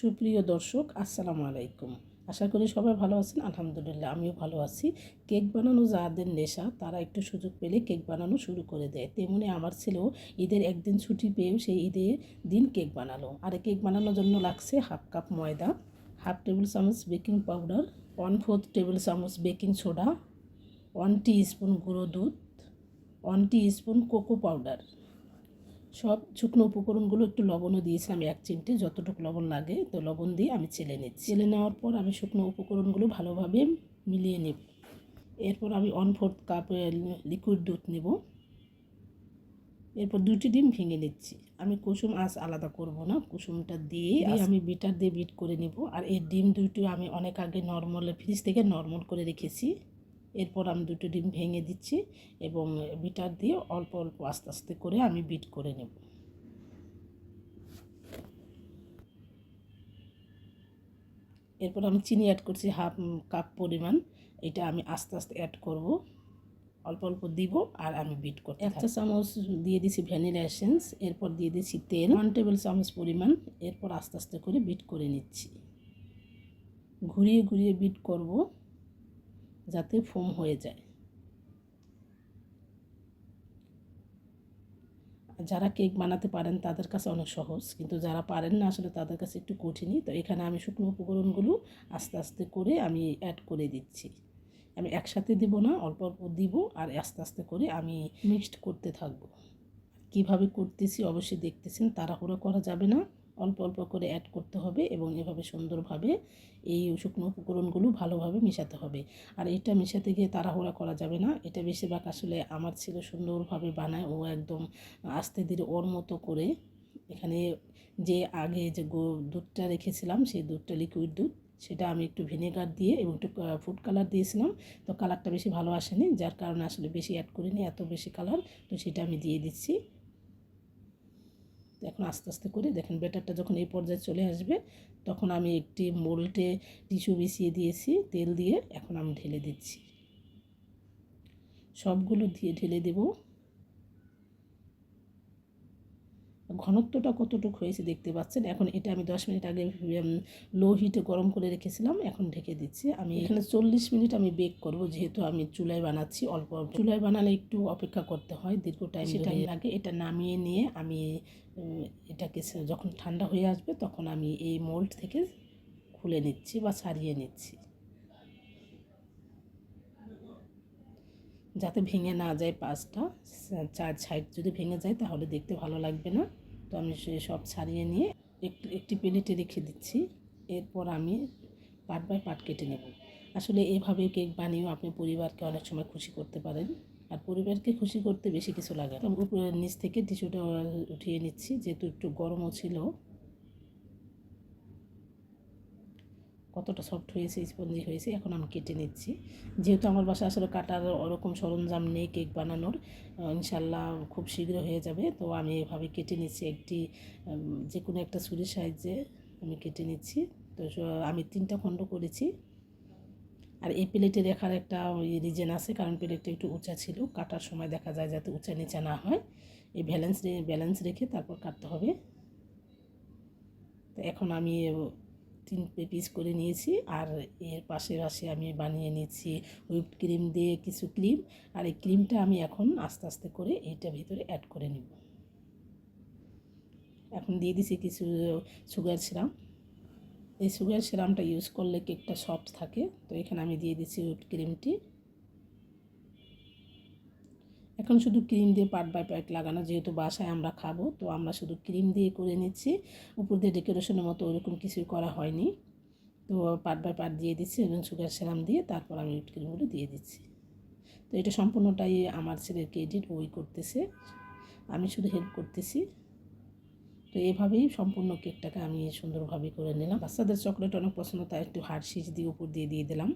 সুপ্রিয় দর্শক, আসসালামু আলাইকুম। আশা করি সবাই ভালো আছেন, আলহামদুলিল্লাহ আমিও ভালো আছি। কেক বানানো যাদের নেশা, তারা একটু সুযোগ পেলে কেক বানানো শুরু করে দেয়। তেমনি আমার ছেলেও ঈদের একদিন ছুটি পেয়েও সেই ঈদের দিন কেক বানালো। আর কেক বানানোর জন্য লাগছে হাফ কাপ ময়দা, হাফ টেবিল চামচ baking powder, one fourth table চামচ baking soda, one teaspoon গুঁড়ো দুধ, one teaspoon cocoa powder. সব শুকনো উপকরণগুলো একটু লবণও দিয়েছিলাম এক চিমটে যতটুকু লবণ লাগে তো লবণ দিয়ে আমি চেলে নিচ্ছি। চেলে নেওয়ার পর আমি শুকনো উপকরণগুলো ভালোভাবে মিলিয়ে নেব। এরপর আমি ওয়ান ফোর্থ কাপ লিকুইড দুধ নেব। এরপর দুটি ডিম ভেঙে নিচ্ছি। আমি কুসুম আঁচ আলাদা করব না কুসুমটা দিয়ে আমি বিটার দিয়ে বিট করে নেব। আর এই ডিম দুটো আমি অনেক আগে নর্মাল ফ্রিজ থেকে নর্মাল করে রেখেছি। এরপর আমি দুটো ডিম ভেঙে দিচ্ছি এবং বিটার দিয়ে অল্প অল্প আস্তে আস্তে করে আমি বিট করে নেব। এরপর আমি চিনি অ্যাড করছি হাফ কাপ পরিমাণ এটা আমি আস্তে আস্তে অ্যাড করব। অল্প অল্প দিব আর আমি বিট করতে একটা চামচ দিয়ে দিছি ভ্যানিলা এসেন্স এরপর দিয়ে দিচ্ছি তেল ওয়ান টেবিল চামচ পরিমাণ এরপর আস্তে আস্তে করে বিট করে নিচ্ছি। ঘুরিয়ে ঘুরিয়ে বিট করব। যাতে ফোম হয়ে যায়। যারা কেক বানাতে পারেন, তাদের কাছে অনেক সহজ। কিন্তু যারা পারেন না, আসলে তাদের কাছে একটু কঠিনই। তো এখানে আমি শুকনো উপকরণগুলো আস্তে আস্তে করে আমি অ্যাড করে দিচ্ছি। আমি একসাথে দিব না, অল্প অল্প দিব আর আস্তে আস্তে করে আমি মিক্সড করতে থাকব। কীভাবে করতেছি, অবশ্যই দেখতেছেন, তাড়াহুড়ো করা যাবে না। অল্প অল্প করে অ্যাড করতে হবে এবং এভাবে সুন্দরভাবে এই শুকনো উপকরণগুলো ভালোভাবে মেশাতে হবে। আর এটা মেশাতে গিয়ে তাড়াহুড়া করা যাবে না। এটা বেশিরভাগ আসলে আমার ছিল সুন্দরভাবে বানায়। ও একদম আস্তে ধীরে ওর মতো করে এখানে যে আগে যে গো দুধটা রেখেছিলাম, সেই দুধটা লিকুইড দুধ, সেটা আমি একটু ভিনেগার দিয়ে এবং একটু ফুড কালার দিয়েছিলাম। তো কালারটা বেশি ভালো আসেনি, যার কারণে আসলে বেশি অ্যাড করিনি, এত বেশি কালার তো সেটা আমি দিয়ে দিচ্ছি। এখন আস্তে আস্তে করে দেখেন ব্যাটারটা যখন এই পর্যায়ে চলে আসবে, তখন আমি একটি মোল্টে টিস্যু বিছিয়ে দিয়েছি, তেল দিয়ে এখন আমি ঢেলে দিচ্ছি। সবগুলো দিয়ে ঢেলে দেবো। ঘনত্বটা কতটুকু হয়েছে দেখতে পাচ্ছেন? এখন এটা আমি দশ মিনিট আগে লো হিটে গরম করে রেখেছিলাম এখন ঢেকে দিচ্ছি। আমি এখানে চল্লিশ মিনিট আমি বেক করব যেহেতু আমি চুলায় বানাচ্ছি অল্প অল্প। চুলায় বানালে একটু অপেক্ষা করতে হয় দীর্ঘ টাইম সেটা আগে এটা নামিয়ে নিয়ে আমি এটাকে যখন ঠান্ডা হয়ে আসবে তখন আমি এই মোল্ড থেকে খুলে নিচ্ছি বা ছাড়িয়ে নিচ্ছি। যাতে ভেঙে না যায় পাঁচটা চার সাইড যদি ভেঙে যায় তাহলে দেখতে ভালো লাগবে না। তো আমি সে সব ছাড়িয়ে নিয়ে একটু একটি প্লেটে রেখে দিচ্ছি। এরপর আমি পাট বাই পাট কেটে নেব। আসলে এভাবে কেক বানিয়েও আপনি পরিবারকে অনেক সময় খুশি করতে পারেন। আর পরিবারকে খুশি করতে বেশি কিছু লাগে না। নিচ থেকে টিস্যুটা উঠিয়ে নিচ্ছি, যেহেতু একটু গরমও ছিল। কতটা সফট হয়েছে স্পঞ্জি হয়েছে, এখন আমি কেটে নিচ্ছি। যেহেতু আমার বাসায় আসলে কাটার ওরকম সরঞ্জাম নেই কেক বানানোর ইনশাল্লাহ খুব শীঘ্র হয়ে যাবে। তো আমি এভাবে কেটে নিচ্ছি একটি যে কোনো একটা ছুরির সাহায্যে আমি কেটে নিচ্ছি। তো আমি তিনটা খণ্ড করেছি। আর এই প্লেটে রেখার একটা রিজেন আছে, কারণ প্লেটটা একটু উঁচা ছিল। কাটার সময় দেখা যায় যাতে উঁচা নিচা না হয়। এই ব্যালেন্স ব্যালেন্স রেখে তারপর কাটতে হবে। তো এখন আমি তিন পিস করে নিয়েছি আর এর পাশে পাশে আমি বানিয়ে নিয়েছি হুইপ ক্রিম দিয়ে কিছু ক্রিম। আর এই ক্রিমটা আমি এখন আস্তে আস্তে করে এইটা ভিতরে অ্যাড করে নিব। এখন দিয়ে দিছি কিছু সুগার সিরাম এই সুগার সিরামটা ইউজ করলে কেকটা সফট থাকে। তো এখানে আমি দিয়ে দিচ্ছি হুইপ ক্রিমটি এখন শুধু ক্রিম দিয়ে পার্ট বাই পার্ট লাগানো, যেহেতু বাসায় আমরা খাব, তো আমরা শুধু ক্রিম দিয়ে করে নিচ্ছি। উপর দিয়ে ডেকোরেশনের মতো ওরকম কিছুই করা হয়নি। তো পার্ট বাই পার্ট দিয়ে দিচ্ছি, এবং সুগার সেরাম দিয়ে তারপর আমি হুইট ক্রিমগুলো দিয়ে দিচ্ছি। তো এটা সম্পূর্ণটাই আমার ছেলেকে এডিট ওই করতেছে। আমি শুধু হেল্প করতেছি। তো এভাবেই সম্পূর্ণ কেকটাকে আমি সুন্দরভাবে করে নিলাম। বাচ্চাদের চকলেট অনেক পছন্দ, তাই একটু হার্ড সিজ দিয়ে উপর দিয়ে দিয়ে দিলাম।